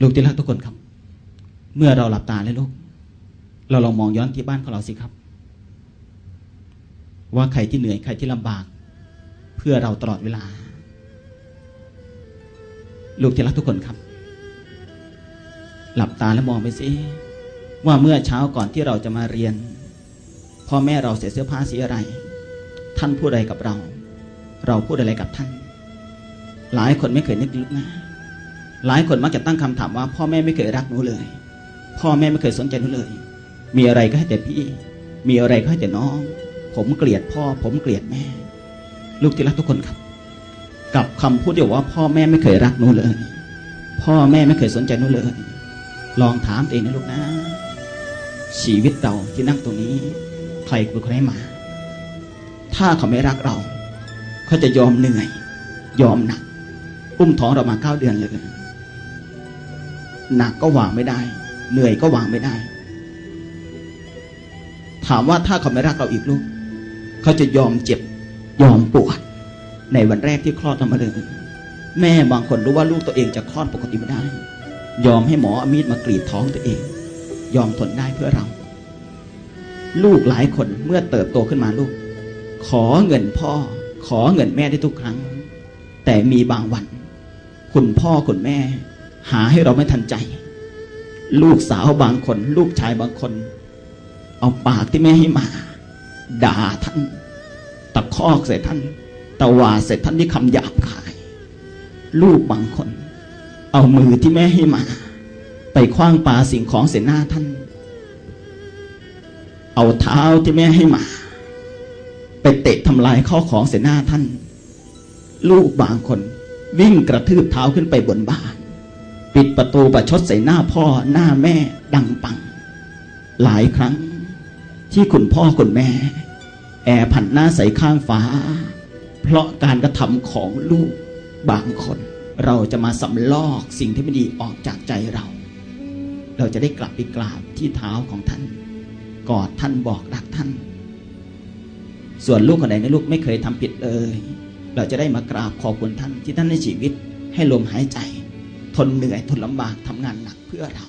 ลูกที่รักทุกคนครับ เมื่อเราหลับตาแล้วลูก เราลองมองย้อนที่บ้านของเราสิครับ ว่าใครที่เหนื่อยใครที่ลำบาก เพื่อเราตลอดเวลา ลูกที่รักทุกคนครับ หลับตาแล้วมองไปสิว่าเมื่อเช้าก่อนที่เราจะมาเรียนพ่อแม่เราเสียเสื้อผ้าสีอะไร ท่านพูดอะไรกับเรา เราพูดอะไรกับท่าน หลายคนไม่เคยนึกลึกนะ หลายคนมักจะตั้งคำถามว่า พ่อแม่ไม่เคยรักหนูเลย พ่อแม่ไม่เคยสนใจหนูเลย มีอะไรก็ให้แต่พี่ มีอะไรก็ให้แต่น้อง ผมเกลียดพ่อ ผมเกลียดแม่ ลูกที่รักทุกคนครับ กับคำพูดที่บอกว่า พ่อแม่ไม่เคยรักหนูเลย พ่อแม่ไม่เคยสนใจหนูเลย ลองถามตัวเองนะลูกนะ ชีวิตเราที่นั่งตรงนี้ ใครเป็นคนให้มา ถ้าเขาไม่รักเรา เขาจะยอมเหนื่อย ยอมหนักอุ้มท้องเรามาเก้าเดือนเลย หนักก็วางไม่ได้ เหนื่อยก็วางไม่ได้ ถามว่าถ้าเขาไม่รักเราอีกลูก เขาจะยอมเจ็บยอมปวด ในวันแรกที่คลอดเรามาเลยแม่บางคนรู้ว่าลูกตัวเองจะคลอดปกติไม่ได้ ยอมให้หมออมีดมากรีดท้องตัวเอง ยอมทนได้เพื่อเรา ลูกหลายคนเมื่อเติบโตขึ้นมาลูก ขอเงินพ่อ ขอเงินแม่ได้ทุกครั้ง แต่มีบางวัน คุณพ่อคุณแม่ หาให้เราไม่ทันใจ ลูกสาวบางคน ลูกชายบางคน เอาปากที่แม่ให้มา ด่าท่านตะคอกใส่ท่านตะวาใส่ท่านที่คำหยาบคาย ลูกบางคน เอามือที่แม่ให้มา ไปคว้างปาสิ่งของเสียหน้าท่าน เอาเท้าที่แม่ให้มา ไปเตะทำลายข้อของเสียหน้าท่าน ลูกบางคนวิ่งกระทืบเท้าขึ้นไปบนบ้าน ปิดประตูประชดใส่หน้าพ่อหน้าแม่ดังปัง หลายครั้งที่คุณพ่อคุณแม่ แอบผันหน้าใส่ข้างฟ้า เพราะการกระทำของลูกบางคน เราจะมาสำลอกสิ่งที่ไม่ดีออกจากใจเรา เราจะได้กลับไปกราบที่เท้าของท่าน กอดท่านบอกรักท่าน ส่วนลูกคนไหนในลูกไม่เคยทำผิดเลย เราจะได้มากราบขอบคุณท่านที่ท่านในชีวิตให้ลมหายใจ ทนเหนื่อยทนลำบากทำงานหนักเพื่อเรา